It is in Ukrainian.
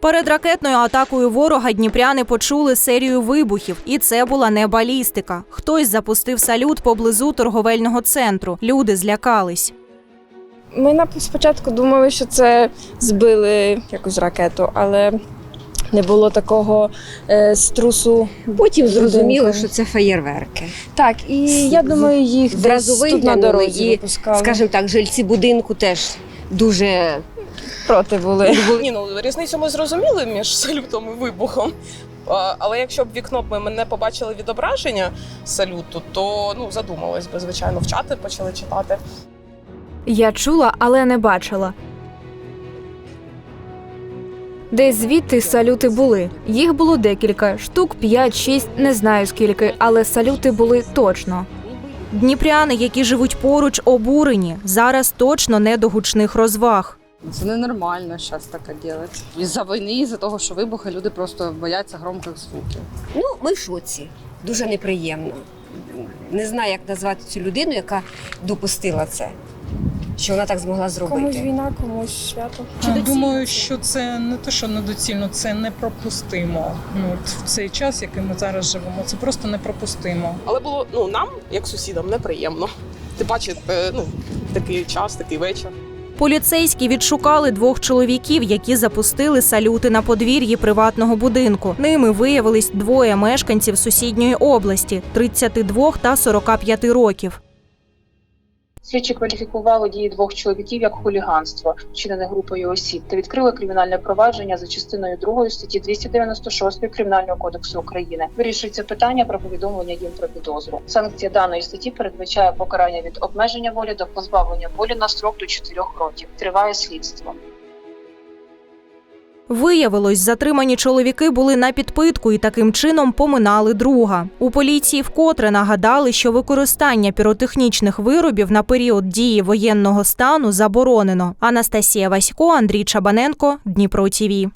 Перед ракетною атакою ворога дніпряни почули серію вибухів, і це була не балістика. Хтось запустив салют поблизу торговельного центру. Люди злякались. Ми нап- спочатку думали, що це збили якусь ракету, але не було такого е, струсу. Потім зрозуміло, що це феєрверки. Так, і я думаю, їх Зразу десь тут на дорозі і, випускали. Скажімо так, жильці будинку теж дуже проти були. Ні, ну різницю ми зрозуміли між салютом і вибухом. А, Але якщо б вікно б ми не побачили відображення салюту, то ну задумались би, звичайно, в чати почали читати. Я чула, але не бачила. Десь звідти салюти були. Їх було декілька, штук 5-6, не знаю скільки, але салюти були точно. Дніпряни, які живуть поруч, обурені. Зараз точно не до гучних розваг. Це ненормально зараз таке робити. Із-за війни, із-за того, що вибухи, люди просто бояться громких звуків. ну ми в шоці. Дуже неприємно. Не знаю, як назвати цю людину, яка допустила це, що вона так змогла зробити. Комусь війна, комусь свято. Я Думаю, що це не те, що недоцільно, це непропустимо. Ну от в цей час, який ми зараз живемо, це просто непропустимо. Але було ну нам, як сусідам, неприємно. Ти бачиш, е, ну такий час, такий вечір. Поліцейські відшукали двох чоловіків, які запустили салюти на подвір'ї приватного будинку. Ними виявились двоє мешканців сусідньої області 32 та 45 років. Слідчі кваліфікували дії двох чоловіків як хуліганство, вчинене групою осіб, та відкрили кримінальне провадження за частиною 2 статті 296 Кримінального кодексу України. Вирішується питання про повідомлення їм про підозру. Санкція даної статті передбачає покарання від обмеження волі до позбавлення волі на строк до 4 років. Триває слідство. Виявилось, затримані чоловіки були на підпитку і таким чином поминали друга. У поліції вкотре нагадали, що використання піротехнічних виробів на період дії воєнного стану заборонено. Анастасія Васько, Андрій Чабаненко, Дніпро ТІВІ.